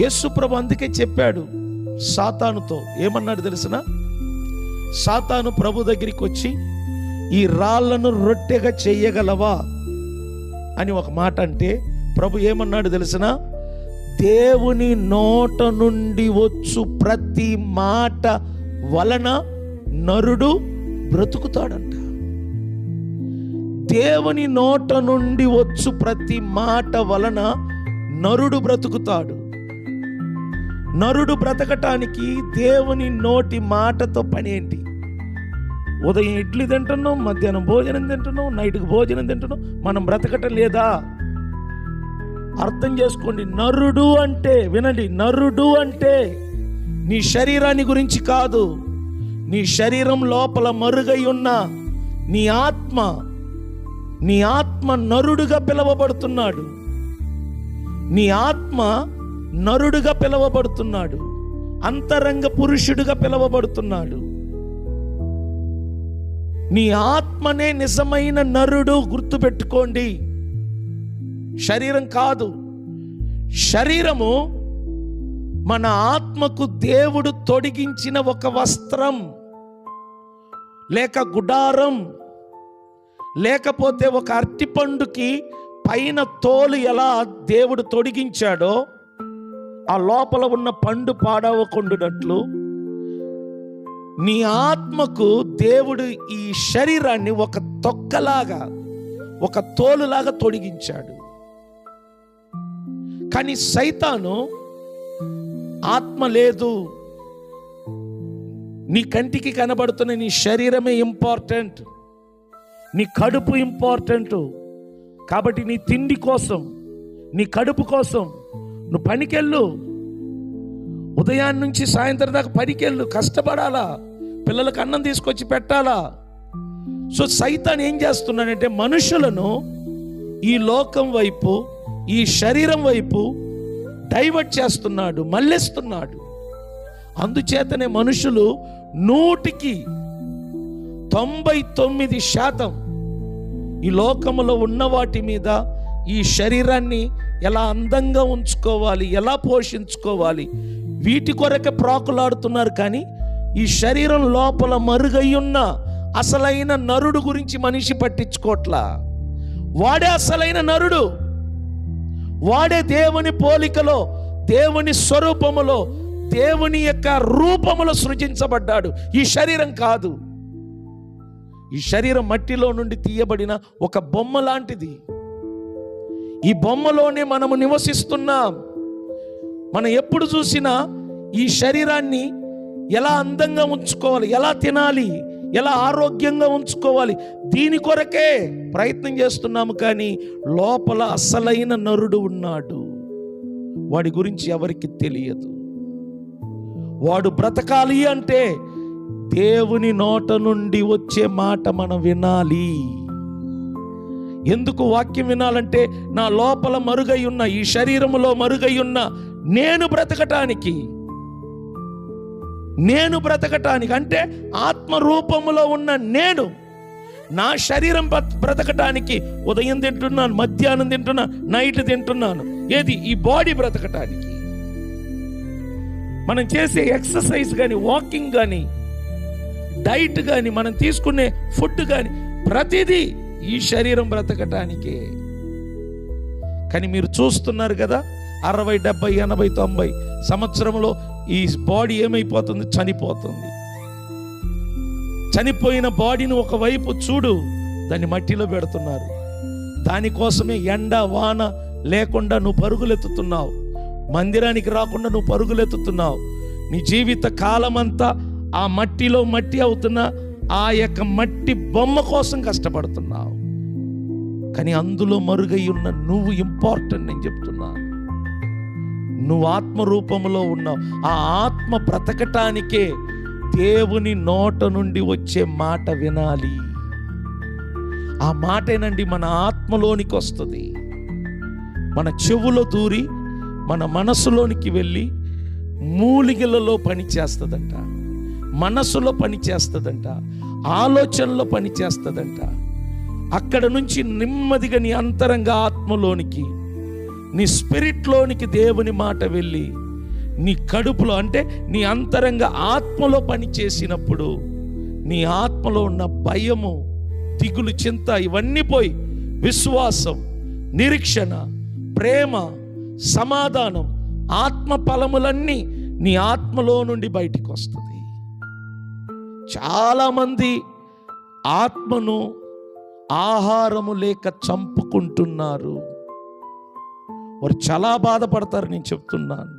యేసుప్రభు అందుకే చెప్పాడు సాతానుతో. ఏమన్నాడు తెలిసిన? సాతాను ప్రభు దగ్గరికి వచ్చి ఈ రాళ్ళను రొట్టెగా చెయ్యగలవా అని ఒక మాట అంటే ప్రభు ఏమన్నాడు తెలిసిన? దేవుని నోట నుండి వచ్చు ప్రతి మాట వలన నరుడు బ్రతుకుతాడంట. దేవుని నోట నుండి వచ్చు ప్రతి మాట వలన నరుడు బ్రతుకుతాడు. నరుడు బ్రతకటానికి దేవుని నోటి మాటతో పని ఏంటి? ఉదయం ఇడ్లీ తింటున్నాం మధ్యాహ్నం భోజనం తింటున్నాం నైట్కి భోజనం తింటున్నాం మనం బ్రతకటం లేదా? అర్థం చేసుకోండి నరుడు అంటే వినండి నరుడు అంటే నీ శరీరాన్ని గురించి కాదు నీ శరీరం లోపల మరుగై ఉన్న నీ ఆత్మ నీ ఆత్మ నరుడుగా పిలవబడుతున్నాడు. నీ ఆత్మ నరుడుగా పిలువబడుతున్నాడు. అంతరంగ పురుషుడుగా పిలువబడుతున్నాడు. నీ ఆత్మనే నిజమైన నరుడు గుర్తుపెట్టుకోండి. శరీరం కాదు. శరీరము మన ఆత్మకు దేవుడు తొడిగించిన ఒక వస్త్రం లేక గుడారం లేకపోతే ఒక అరటిపండుకి పైన తోలు ఎలా దేవుడు తొడిగించాడో ఆ లోపల ఉన్న పండు పాడవకుండునట్లు నీ ఆత్మకు దేవుడు ఈ శరీరాన్ని ఒక తొక్కలాగా ఒక తోలులాగా తొడిగించాడు. కానీ సైతాను ఆత్మ లేదు. నీ కంటికి కనబడుతున్న నీ శరీరమే ఇంపార్టెంట్. నీ కడుపు ఇంపార్టెంట్. కాబట్టి నీ తిండి కోసం నీ కడుపు కోసం నువ్వు పనికెళ్ళు. ఉదయాన్నే నుంచి సాయంత్రం దాకా పనికెళ్ళు. కష్టపడాలా? పిల్లలకు అన్నం తీసుకొచ్చి పెట్టాలా? సో సైతాన్ ఏం చేస్తున్నాడంటే మనుషులను ఈ లోకం వైపు ఈ శరీరం వైపు డైవర్ట్ చేస్తున్నాడు మళ్ళిస్తున్నాడు. అందుచేతనే మనుషులు నూటికి తొంభై తొమ్మిది శాతం ఈ లోకములో ఉన్న వాటి మీద ఈ శరీరాన్ని ఎలా అందంగా ఉంచుకోవాలి ఎలా పోషించుకోవాలి వీటి కొరకే ప్రాకులాడుతున్నారు కానీ ఈ శరీరం లోపల మరుగయ్యున్న అసలైన నరుడు గురించి మనిషి పట్టించుకోట్లా. వాడే అసలైన నరుడు వాడే దేవుని పోలికలో దేవుని స్వరూపములో దేవుని యొక్క రూపములో సృజించబడ్డాడు. ఈ శరీరం కాదు. ఈ శరీరం మట్టిలో నుండి తీయబడిన ఒక బొమ్మ లాంటిది. ఈ బొమ్మలోనే మనము నివసిస్తున్నాం. మనం ఎప్పుడు చూసినా ఈ శరీరాన్ని ఎలా అందంగా ఉంచుకోవాలి ఎలా తినాలి ఎలా ఆరోగ్యంగా ఉంచుకోవాలి దీని కొరకే ప్రయత్నం చేస్తున్నాము కానీ లోపల అసలైన నరుడు ఉన్నాడు. వాడి గురించి ఎవరికి తెలియదు. వాడు బ్రతకాలి అంటే దేవుని నోట నుండి వచ్చే మాట మనం వినాలి. ఎందుకు వాక్యం వినాలంటే నా లోపల మరుగై ఉన్న ఈ శరీరములో మరుగై ఉన్న నేను బ్రతకటానికి. నేను బ్రతకటానికి. అంటే ఆత్మరూపములో ఉన్న నేను నా శరీరం బ్రత- బ్రతకటానికి ఉదయం తింటున్నాను మధ్యాహ్నం తింటున్నాను నైట్ తింటున్నాను. ఏది? ఈ బాడీ బ్రతకటానికి. మనం చేసే ఎక్సర్సైజ్ కానీ వాకింగ్ కానీ డైట్ కానీ మనం తీసుకునే ఫుడ్ కానీ ప్రతిదీ ఈ శరీరం బ్రతకటానికే. కానీ మీరు చూస్తున్నారు కదా అరవై డెబ్బై ఎనభై తొంభై సంవత్సరంలో ఈ బాడీ ఏమైపోతుంది? చనిపోతుంది. చనిపోయిన బాడీని ఒకవైపు చూడు దాన్ని మట్టిలో పెడుతున్నారు. దానికోసమే ఎండ వాన లేకుండా నువ్వు పరుగులెత్తుతున్నావు. మందిరానికి రాకుండా నువ్వు పరుగులెత్తుతున్నావు. నీ జీవిత కాలమంతా ఆ మట్టిలో మట్టి అవుతున్న ఆ యొక్క మట్టి బొమ్మ కోసం కష్టపడుతున్నావు. కానీ అందులో మరుగై ఉన్న నువ్వు ఇంపార్టెంట్ నేను చెప్తున్నా. నువ్వు ఆత్మ రూపంలో ఉన్నావు ఆ ఆత్మ బ్రతకటానికే దేవుని నోట నుండి వచ్చే మాట వినాలి. ఆ మాటేనండి మన ఆత్మలోనికి వస్తుంది. మన చెవులో దూరి మన మనసులోనికి వెళ్ళి మూలిగలలో పని చేస్తుందంట. మనసులో పని చేస్తుందంట ఆలోచనలో పని చేస్తుందంట అక్కడ నుంచి నెమ్మదిగా నీ అంతరంగ ఆత్మలోనికి నీ స్పిరిట్లోనికి దేవుని మాట వెళ్ళి నీ కడుపులో అంటే నీ అంతరంగ ఆత్మలో పని చేసినప్పుడు నీ ఆత్మలో ఉన్న భయము దిగులు చింత ఇవన్నీ పోయి విశ్వాసం నిరీక్షణ ప్రేమ సమాధానం ఆత్మ ఫలములన్నీ నీ ఆత్మలో నుండి బయటికి వస్తుంది చాలామంది ఆత్మను ఆహారము లేక చంపుకుంటున్నారు. వారు చాలా బాధపడతారు నేను చెప్తున్నాను.